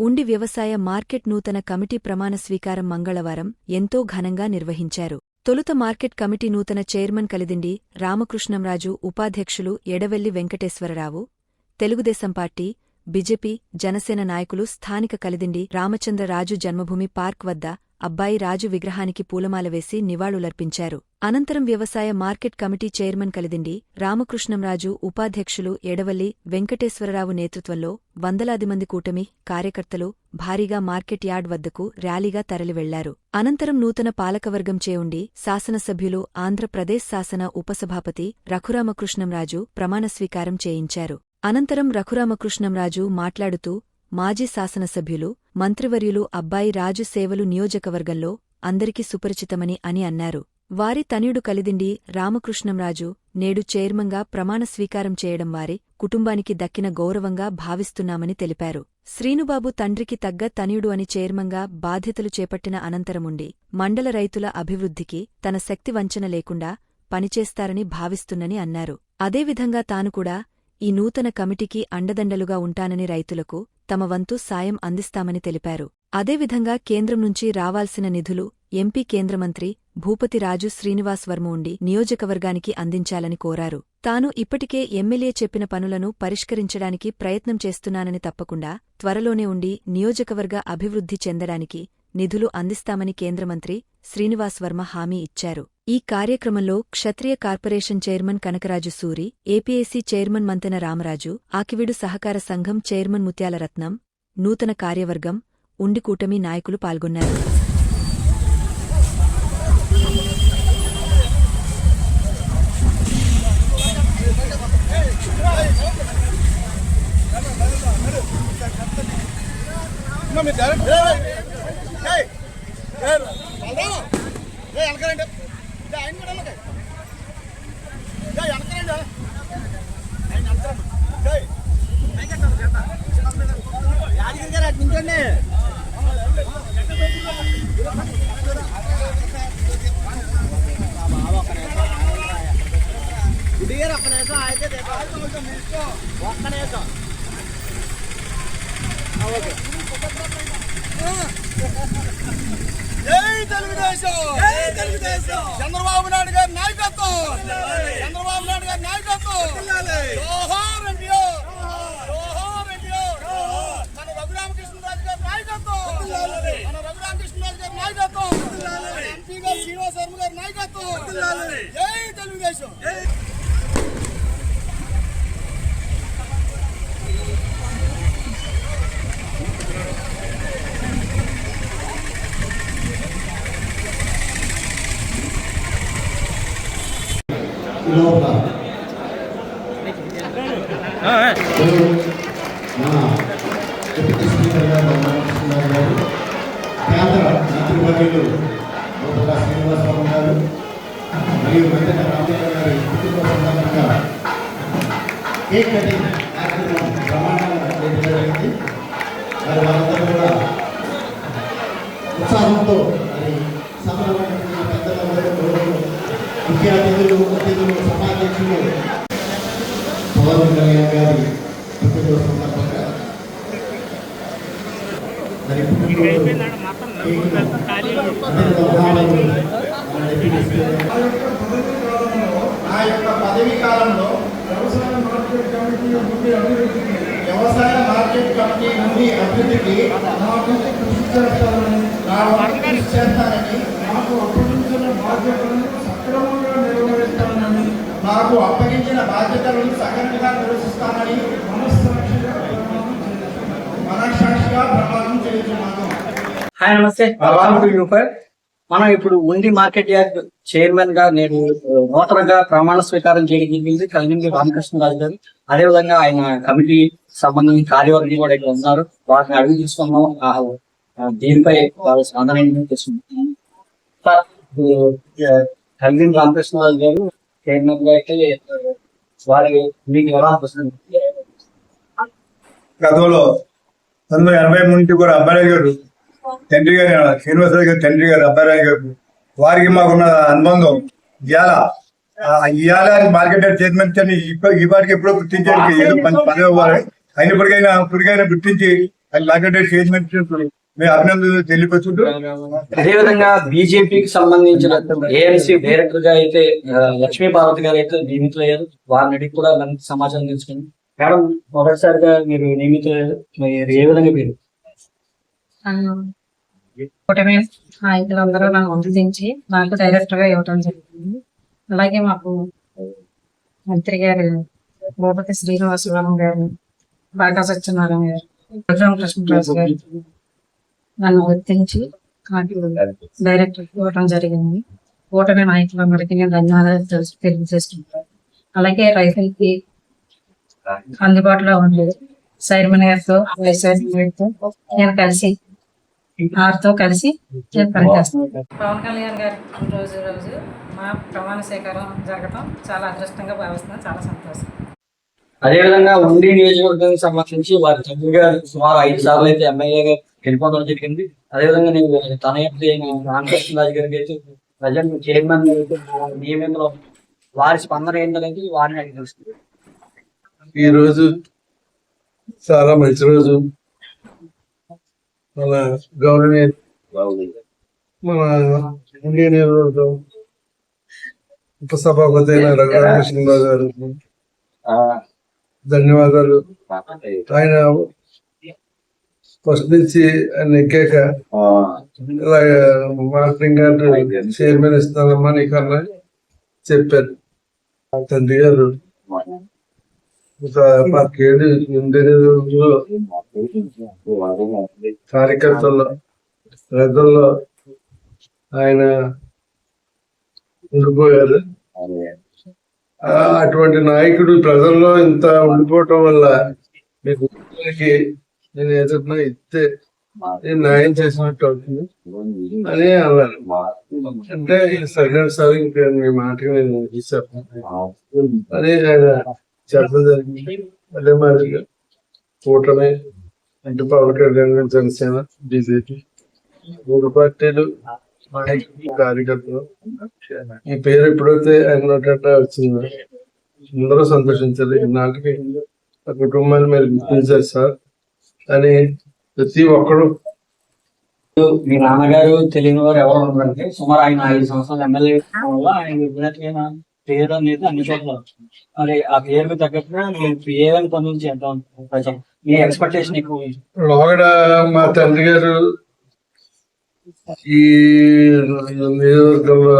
ఉండి వ్యవసాయ మార్కెట్ నూతన కమిటీ ప్రమాణ స్వీకారం మంగళవారం ఎంతో ఘనంగా నిర్వహించారు. తొలుత మార్కెట్ కమిటీ నూతన చైర్మన్ కలిదిండి రామకృష్ణంరాజు ఉపాధ్యక్షులు ఎడవెల్లి వెంకటేశ్వరరావు తెలుగుదేశం పార్టీ బీజేపీ జనసేన నాయకులు స్థానిక కలిదిండి రామచంద్రరాజు జన్మభూమి పార్క్ వద్ద అబ్బాయి రాజు విగ్రహానికి పూలమాల వేసి నివాళులర్పించారు. అనంతరం వ్యవసాయ market committee chairman Kalidindi Ramakrishnam Raju ఉపాధ్యక్షులు ఎడవల్లి వెంకటేశ్వరరావు నేతృత్వంలో వందలాది మంది కూటమి కార్యకర్తలు భారీగా మార్కెట్ యార్డ్ వద్దకు ర్యాలీగా తరలివెళ్ళారు. అనంతరం నూతన పాలకవర్గం చేయుండి శాసనసభ్యులు ఆంధ్రప్రదేశ్ శాసన ఉపసభాపతి రఘురామకృష్ణంరాజు ప్రమాణస్వీకారం చేయించారు. అనంతరం రఘురామకృష్ణంరాజు మాట్లాడుతూ మాజీ శాసనసభ్యులు మంత్రివర్యులు అబ్బాయి రాజు సేవలు నియోజకవర్గంలో అందరికీ సుపరిచితమని అని అన్నారు. వారి తనయుడు కలిదిండి రామకృష్ణంరాజు నేడు చైర్మన్గా ప్రమాణ స్వీకారం చేయడం వారి కుటుంబానికి దక్కిన గౌరవంగా భావిస్తున్నామని తెలిపారు. శ్రీనుబాబు తండ్రికి తగ్గ తనయుడు అని చైర్మన్గా బాధ్యతలు చేపట్టిన అనంతరముండి మండల రైతుల అభివృద్ధికి తన శక్తి వంచన లేకుండా పనిచేస్తారని భావిస్తున్నని అన్నారు. అదేవిధంగా తానుకూడా ఈ నూతన కమిటీకి అండదండలుగా ఉంటానని రైతులకు తమ వంతు సాయం అందిస్తామని తెలిపారు. అదేవిధంగా కేంద్రం నుంచి రావాల్సిన నిధులు ఎంపీ కేంద్రమంత్రి భూపతిరాజు శ్రీనివాస్ వర్మ ఉండి నియోజకవర్గానికి అందించాలని కోరారు. తాను ఇప్పటికే ఎమ్మెల్యే చెప్పిన పనులను పరిష్కరించడానికి ప్రయత్నం చేస్తున్నానని తప్పకుండా త్వరలోనే ఉండి నియోజకవర్గ అభివృద్ధి చెందడానికి నిధులు అందిస్తామని కేంద్రమంత్రి శ్రీనివాస్ వర్మ హామీ ఇచ్చారు. ఈ కార్యక్రమంలో Kshatriya corporation chairman Kanakaraju Suri APSC chairman Mantena Ramaraju Akividu సహకార సంఘం చైర్మన్ ముత్యాల రత్నం నూతన కార్యవర్గం ఉండి కూటమి నాయకులు పాల్గొన్నారు డైరెక్ట్ ఏయ్! ఒక్క నిమిషం అయితే ఒక్క నిమిషం. ఓకే. జై తెలుగుదేశం! జై తెలుగుదేశం! చంద్రబాబు నాయుడు గారి నాయకత్వం! చంద్రబాబు నాయుడు గారి నాయకత్వం! జోహార్ ఎన్టీఆర్! జోహార్ ఎన్టీఆర్! మన రఘురామకృష్ణరాజు గారి నాయకత్వం! మన రఘురామకృష్ణరాజు గారి నాయకత్వం! ఎంపీ గారు శ్రీనివాస్ వర్మ గారి నాయకత్వం! జై తెలుగుదేశం! లోపల. మన డిప్యూటీ స్పీకర్ గారు గారు కేంద్ర మంత్రివర్యులు లోపల శ్రీనివాసరావు గారు మరియు వెంకట రామయ్య గారి కుటుంబ సందర్భంగా కేక్ కటింగ్ నా యొక్క పదవీ కాలంలో వ్యవసాయ మార్కెట్ కమిటీ నుండి అభివృద్ధికి వ్యవసాయ మార్కెట్ కమిటీ నుండి అభివృద్ధికి నా వంతు కృషి చేస్తానని నా వంతు కృషి చేస్తానని నాకు అప్పగించిన బాధ్యతలను సక్రమంగా నిర్వహిస్తానని నాకు అప్పగించిన బాధ్యతలను సక్రమంగా నిర్వహిస్తానని మనస్సాక్షిగా ప్రమాణం చేస్తున్నాను మనస్సాక్షిగా ప్రమాణం చేస్తున్నాను. హాయ్ నమస్తే. మనం ఇప్పుడు ఉండి మార్కెట్ యార్డ్ చైర్మన్గా నేను నూతనంగా ప్రమాణ స్వీకారం చేయడం జరిగింది. కలిగింది రామకృష్ణరాజు గారు. అదేవిధంగా ఆయన కమిటీ సంబంధించిన కార్యవర్గం కూడా ఇక్కడ ఉన్నారు. వాటిని అడిగి తీసుకున్నాం దీనిపై వాళ్ళ తీసుకున్నాం సార్ కలిగింది రామకృష్ణరాజు గారు చైర్మన్గా అయితే వారి మీకు ఎలా అనిపిస్తుంది గతంలో పంతొమ్మిది వందల ఎనభై నుండి కూడా అబ్బాయి గారు తండ్రి గారు శ్రీనివాసరావు గారు తండ్రి గారు అబ్బాయి గారు వారికి మాకున్న అనుబంధం ఇవాళ ఆ, ఇవాళ మార్కెట్ చైర్మన్ ఈ వారికి ఎప్పుడో గుర్తించారు ఏదో పని పదవి ఇవ్వాలి అయినప్పటికైనా ఇప్పటికైనా గుర్తించి అది లాగడే స్టేట్మెంట్ మేము అభినందనలు తెలియపరుచుకుంటూ. అదేవిధంగా బీజేపీకి సంబంధించిన ఏఎన్సీ డైరెక్టర్గా అయితే లక్ష్మీ పార్వతి గారు అయితే నియమితులయ్యారు. వారిని అడిగి కూడా మంచి సమాచారం తెలుసుకుంది. మేడం మొదటిసారిగా మీరు నియమితులయ్యారు. ఏ విధంగా మీరు? కూటమి నాయకులందరూ నన్ను ఉద్దేశించి నాకు డైరెక్టర్గా ఇవ్వడం జరిగింది. అలాగే మాకు మంత్రి గారు భూపతి శ్రీనివాసరావు గారు బాగా సత్యనారాయణ గారు రఘురామ కృష్ణరాజు గారు నన్ను గుర్తించి నాకు డైరెక్టర్ ఇవ్వడం జరిగింది. కూటమి నాయకులందరికీ నేను ధన్యవాదాలు తెలియజేస్తున్నాను. అలాగే రైతులకి అందుబాటులో ఉండేది చైర్మన్ గారితో వైస్ చైర్మన్ గారితో నేను కలిసి వారితో కలిసి పవన్ కళ్యాణ్ గారి రోజు రోజు మా ప్రమాణ స్వీకారం జరగడం చాలా అదృష్టంగా భావిస్తున్నాను చాలా సంతోషం. అదేవిధంగా ఉండి నియోజకవర్గానికి సంబంధించి వారి తండ్రి గారు సుమారు ఐదు సార్లు అయితే ఎమ్మెల్యేగా గెలుపొందడం జరిగింది. అదేవిధంగా నేను తన యొక్క రామకృష్ణరాజు గారికి అయితే ప్రజెంట్ చైర్మన్ నియమంలో వారి స్పందన ఏంటనేది వారిని అడిగి తెలుస్తుంది. ఈ రోజు చాలా మంచి రోజు. మన గౌరవనీయ మన ఇండియన్ ఉపసభాపతి అయిన రఘురామకృష్ణరావు గారు. ధన్యవాదాలు. ఆయన ఫస్ట్ నుంచి ఆయన ఎక్కాక మార్కెటింగ్ గారు చైర్మన్ ఇస్తానమ్మా నీకన్నా చెప్పారు. తండ్రి గారు. నియోజకవర్గంలో కార్యకర్తల్లో ప్రజల్లో ఆయన ఉండిపోయారు అటువంటి నాయకుడు ప్రజల్లో ఇంత ఉండిపోవటం వల్ల మీకు నేను ఏదైనా ఇస్తే నేను న్యాయం చేసినట్టు అవుతుంది అని అన్నారు. అంటే సెకండ్ సార్ ఇంకా మీ మాటగా నేను చెప్పాను. అని ఆయన చెప్పడం జరిగింది అదే మాదిరిగా కూటమి అంటే పవన్ కళ్యాణ్ జనసేన బీజేపీ మూడు పార్టీలు కార్యకర్తలు. ఈ పేరు ఎప్పుడైతే ఆయన వచ్చిందో. అందరూ సంతోషించారు. ఈనాటికి ఆ కుటుంబాన్ని మీరు గుర్తించారు సార్ అని ప్రతి ఒక్కరు మీ నాన్నగారు తెలియని వారు ఎవరు ఉన్నారంటే సుమారు ఆయన ఐదు సంవత్సరాలు ఎమ్మెల్యే వల్ల ఆయన విపరీతమైన పేరు అనేది అన్ని చోట్ల. మరి ఆ పేరుకు తగ్గట్టుగా మీరు ఏదైనా పనులు చేద్దాం. ప్రజలు మీ ఎక్స్పెక్టేషన్ ఎక్కువ లోగడ మా తండ్రి గారు ఈ నియోజకవర్గంలో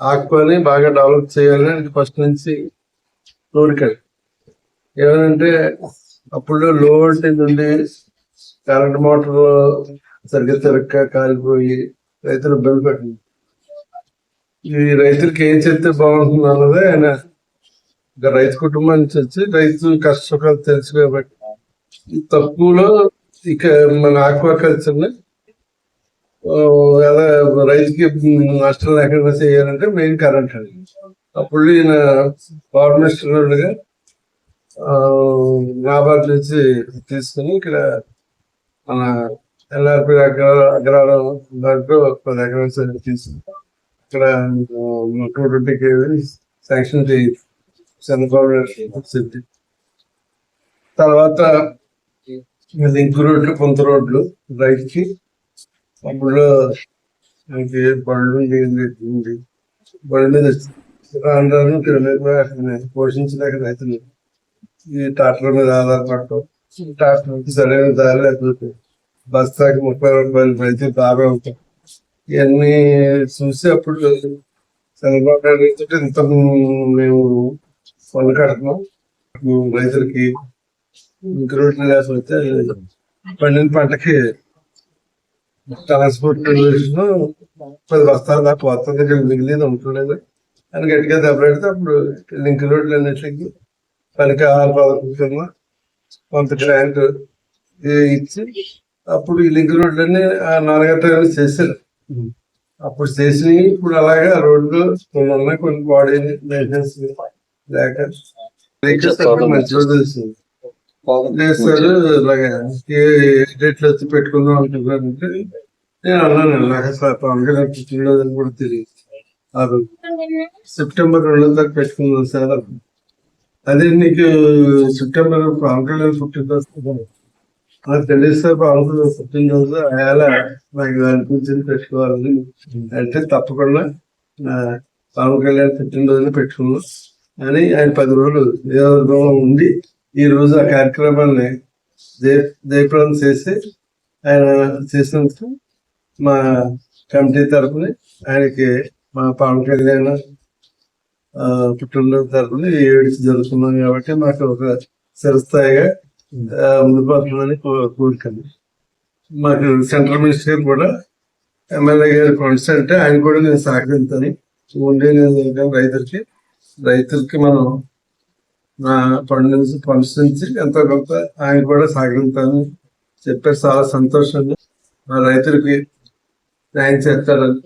ఆకుని బాగా డెవలప్ చేయాలని ఫస్ట్ నుంచి కోరిక ఏమనంటే అప్పుడు లో వోల్టేజ్ ఉండి కరెంట్ మోటార్లు సరిగ్గా తిరక్క కాలిపోయి రైతులు ఇబ్బంది పడింది ఈ రైతులకి ఏం చెప్తే బాగుంటుంది అన్నదే ఆయన ఒక రైతు కుటుంబం నుంచి వచ్చి రైతు కష్ట సుఖాలు తెలుసు కాబట్టి. తక్కువలో ఇక మన ఆక్వాకల్చర్ని ఎలా రైతుకి నష్టం లేకుండా చేయాలంటే మెయిన్ కరెంట్ అది. అప్పుడు ఈయన పవర్ మినిస్టర్గా నాబార్డ్ నుంచి తీసుకుని ఇక్కడ మన ఎల్ఆర్పి అగ్ర అగ్రహారం దాంట్లో పది ఎకరాలు తీసుకుని ఇక్కడ two twenty KV sanction Chandrababu Naidu తర్వాత లింక్ రోడ్లు కొంత రోడ్లు రైతుకి అప్పుడు మనకి బళ్ళు ఉంది ఉంది. బళ్ళ మీద రాను పోషించలేక రైతులు ఈ ట్రాక్టర్ మీద ఆధారపడటం. ట్రాక్టర్ సరైన దారి లేకపోతే బస్తాకి ముప్పై రూపాయలు రైతు బాగా ఉంటాం ఇవన్నీ చూసి అప్పుడు చంద్రబాబు నాయుడు ఇంత మేము పన్ను కడుతున్నాం. రైతులకి ఇంక్రూట్ లేకపోతే పండిన పంటకి ట్రాన్స్పోర్ట్ పది బస్తాలు దాకా వస్తుంది. ఇక్కడ మిగిలింది ఉంటుండేది. అని గట్టిగా దెబ్బలాడితే అప్పుడు లింక్ రోడ్లు అన్నిటికి పనికి ఆహార పథకం కింద కొంత గ్రాంట్ ఇచ్చి అప్పుడు ఈ లింక్ రోడ్లన్నీ ఆ నాన్నగారు చేశారు. అప్పుడు చేసినవి ఇప్పుడు అలాగే రోడ్లు కొన్ని ఉన్నాయి కొన్ని బాడీ మెయింటెనెన్స్ లేక చేస్తారు ఇలాగే డేట్లు వచ్చి పెట్టుకుందాం అంటున్నారంటే నేను అన్నాను ఇలాగ సార్ పవన్ కళ్యాణ్ పుట్టినరోజు కూడా తెలియదు ఆ రోజు. సెప్టెంబర్ రెండో తారీఖు పెట్టుకుందాం సార్. అదే నీకు సెప్టెంబర్ పవన్ కళ్యాణ్ పుట్టినరోజు కదా. నాకు తెలిస్తే పవన్ పుట్టినరోజు అయాల నాకు దాని గురించి పెట్టుకోవాలని. అంటే తప్పకుండా పవన్ కళ్యాణ్ పుట్టినరోజున పెట్టుకున్నాం. అని ఆయన పది రోజులు దేవదుర్గంలో ఉండి ఈ రోజు ఆ కార్యక్రమాన్ని దే జయప్రదం చేసి ఆయన చేసినందుకు మా కమిటీ తరఫున ఆయనకి మా పవన్ కళ్యాణ్ పుట్టినరోజు తరఫున ఈ జరుగుతున్నాం కాబట్టి మాకు ఒక చిరస్థాయిగా కో- కోరికండి మాకు సెంట్రల్ మినిస్టర్ కూడా ఎమ్మెల్యే గారి ఫండ్స్ అంటే ఆయన కూడా నేను సహకరిస్తాను. ఉండే నేను రైతులకి రైతులకి మనం నా ఫండ్ నుంచి ఫండ్స్ నుంచి ఎంతో కొంత ఆయన కూడా సహకరిస్తానని చెప్పారు చాలా సంతోషంగా. మా రైతులకి న్యాయం చేస్తారని.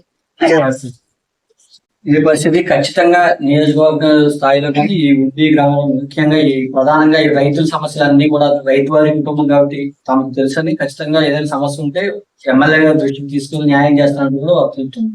ఇది ఈ పరిస్థితి ఖచ్చితంగా నియోజకవర్గ స్థాయిలో కానీ ఈ ఉడ్డి గ్రామంలో ముఖ్యంగా ఈ ప్రధానంగా ఈ రైతుల సమస్యలు అన్ని కూడా రైతు వారి కుటుంబం కాబట్టి తమకు తెలుసని ఖచ్చితంగా ఏదైనా సమస్య ఉంటే ఎమ్మెల్యే గారి దృష్టికి తీసుకుని న్యాయం చేస్తానని కూడా చెప్తుంది